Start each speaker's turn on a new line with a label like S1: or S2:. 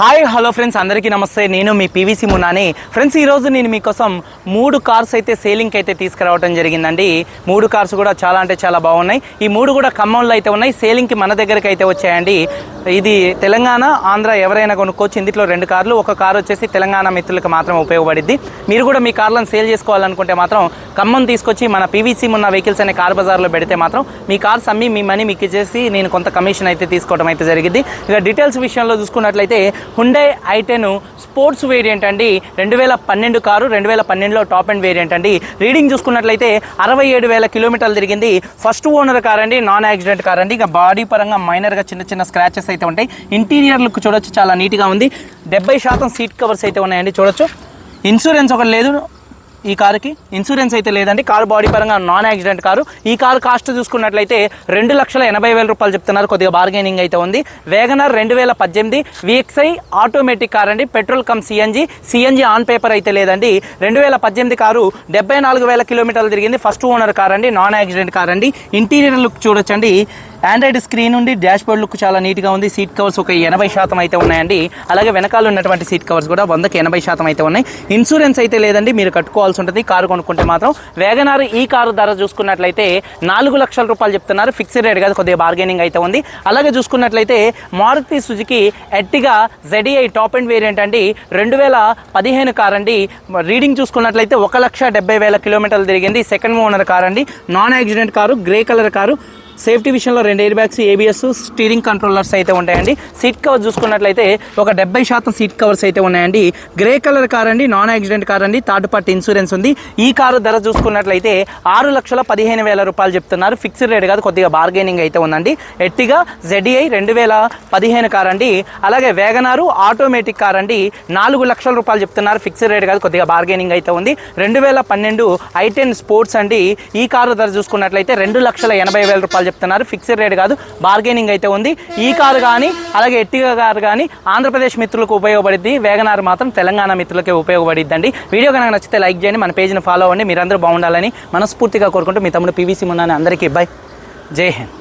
S1: Hi hello friends అందరికీ నమస్తే. నేను మీ పీవీసీ మున్నాని. ఫ్రెండ్స్ ఈరోజు నేను మీకోసం మూడు కార్స్ అయితే సేలింగ్కి అయితే తీసుకురావడం జరిగిందండి. మూడు కార్స్ కూడా చాలా అంటే చాలా బాగున్నాయి. ఈ మూడు కూడా ఖమ్మంలో అయితే ఉన్నాయి. సేలింగ్కి మన దగ్గరికి అయితే వచ్చాయండి. ఇది తెలంగాణ ఆంధ్ర ఎవరైనా కొనుక్కోవచ్చు. ఇందులో రెండు కార్లు. ఒక కార్ వచ్చేసి తెలంగాణ మిత్రులకు మాత్రం ఉపయోగపడిద్ది. మీరు కూడా మీ కార్లను సేల్ చేసుకోవాలనుకుంటే మాత్రం ఖమ్మం తీసుకొచ్చి మన పీవీసీ ఉన్న వెహికల్స్ అనే కార్ బజార్లో పెడితే మాత్రం మీ కార్స్ అమ్మి మీ మనీ మీకు ఇచ్చేసి నేను కొంత కమిషన్ అయితే తీసుకోవడం అయితే జరిగింది. ఇక డీటెయిల్స్ విషయంలో చూసుకున్నట్లయితే హుండై ఐటెన్ స్పోర్ట్స్ వేరియంట్ అండి. రెండు వేల పన్నెండు కారు రెండు వేల పన్నెండులో టాప్ అండ్ వేరియంట్ అండి. రీడింగ్ చూసుకున్నట్లయితే అరవై ఏడు వేల కిలోమీటర్లు తిరిగింది. ఫస్ట్ ఓనర్ కార్ అండి నాన్ యాక్సిడెంట్ కార్ అండి. ఇక బాడీ పరంగా మైనర్గా చిన్న చిన్న స్క్రాచెస్ అయితే ఉంటాయి. ఇంటీరియర్ లుక్ చూడొచ్చు చాలా నీట్గా ఉంది. డెబ్బై శాతం సీట్ కవర్స్ అయితే ఉన్నాయండి చూడొచ్చు. ఇన్సూరెన్స్ ఒకటి లేదు ఈ కారుకి ఇన్సూరెన్స్ అయితే లేదండి. కారు బాడీ పరంగా నాన్ యాక్సిడెంట్ కారు. ఈ కారు కాస్ట్ చూసుకున్నట్లయితే రెండు లక్షల ఎనభై వేల రూపాయలు చెప్తున్నారు. కొద్దిగా బార్గెనింగ్ అయితే ఉంది. వేగనర్ రెండు వేల పద్దెనిమిది విఎక్స్ఐ ఆటోమేటిక్ కార్ అండి. Petrol cum CNG CNG on paper అయితే లేదండి. రెండు వేల పద్దెనిమిది కారు డెబ్బై నాలుగు వేల కిలోమీటర్లు తిరిగింది. ఫస్ట్ ఓనర్ కార్ అండి. నాన్ యాక్సిడెంట్ కార్ అండి. ఇంటీరియర్ లుక్ చూడొచ్చండి. ఆండ్రాయిడ్ స్క్రీన్ ఉండి డాష్ బోర్డ్ లుక్ చాలా నీట్గా ఉంది. సీట్ కవర్స్ ఒక ఎనభై శాతం అయితే ఉన్నాయండి. అలాగే వెనకాల ఉన్నటువంటి సీట్ కవర్స్ కూడా వందకి ఎనభై శాతం అయితే ఉన్నాయి. ఇన్సూరెన్స్ అయితే లేదండి. మీరు కట్టుకోవాలి కావాల్సి ఉంటుంది. కారు కొనుక్కుంటే మాత్రం వేగనార్ ఈ కారు ధర చూసుకున్నట్లయితే నాలుగు లక్షల రూపాయలు చెప్తున్నారు. ఫిక్స్డ్ రేట్ కాదు కొద్దిగా బార్గెనింగ్ అయితే ఉంది. అలాగే చూసుకున్నట్లయితే Maruti Suzuki Ertiga ZDI top and variant అండి. రెండు వేల పదిహేను కార్ అండి. రీడింగ్ చూసుకున్నట్లయితే ఒక లక్ష డెబ్బై వేల కిలోమీటర్లు తిరిగింది. సెకండ్ ఓనర్ కార్ అండి. Non accident car grey colour car. Safety విషయంలో రెండు air bags ABS steering controllers అయితే ఉంటాయండి. సీట్ కవర్ చూసుకున్నట్లయితే ఒక డెబ్బై శాతం సీట్ కవర్స్ అయితే ఉన్నాయండి. గ్రే కలర్ కార్ అండి నాన్ యాక్సిడెంట్ కార్ అండి థర్డ్ పార్టీ ఇన్సూరెన్స్ ఉంది. ఈ కారు ధర చూసుకున్నట్లయితే ఆరు లక్షల పదిహేను వేల రూపాయలు చెప్తున్నారు. ఫిక్స్డ్ రేట్ కాదు కొద్దిగా బార్గెనింగ్ అయితే ఉందండి. ఎట్టిగా జెడిఐ రెండు వేల పదిహేను కార్ అండి. అలాగే వేగనారు ఆటోమేటిక్ కార్ అండి నాలుగు లక్షల రూపాయలు చెప్తున్నారు. ఫిక్స్డ్ రేట్ కాదు కొద్దిగా బార్గెనింగ్ అయితే ఉంది. రెండు వేల పన్నెండు ఐటెన్ స్పోర్ట్స్ అండి. ఈ కారు ధర చూసుకున్నట్లయితే రెండు లక్షల ఎనభై వేల రూపాయలు చెప్తున్నారు. ఫిక్స్డ్ రేట్ కాదు బార్గెనింగ్ అయితే ఉంది. ఈ కారు కానీ అలాగే ఎట్టిగా కారు కానీ ఆంధ్రప్రదేశ్ మిత్రులకు ఉపయోగపడింది వేగనార్ మాత్రం తెలంగాణ మిత్రులకే ఉపయోగపడిద్దండి. వీడియో కనుక నచ్చితే లైక్ చేయండి మన పేజ్ని ఫాలో అవ్వండి. మీరందరూ బాగుండాలని మనస్ఫూర్తిగా కోరుకుంటూ మీ తమ్ముడు పీవీసీ మున్నాని అందరికీ బై. జై హింద్.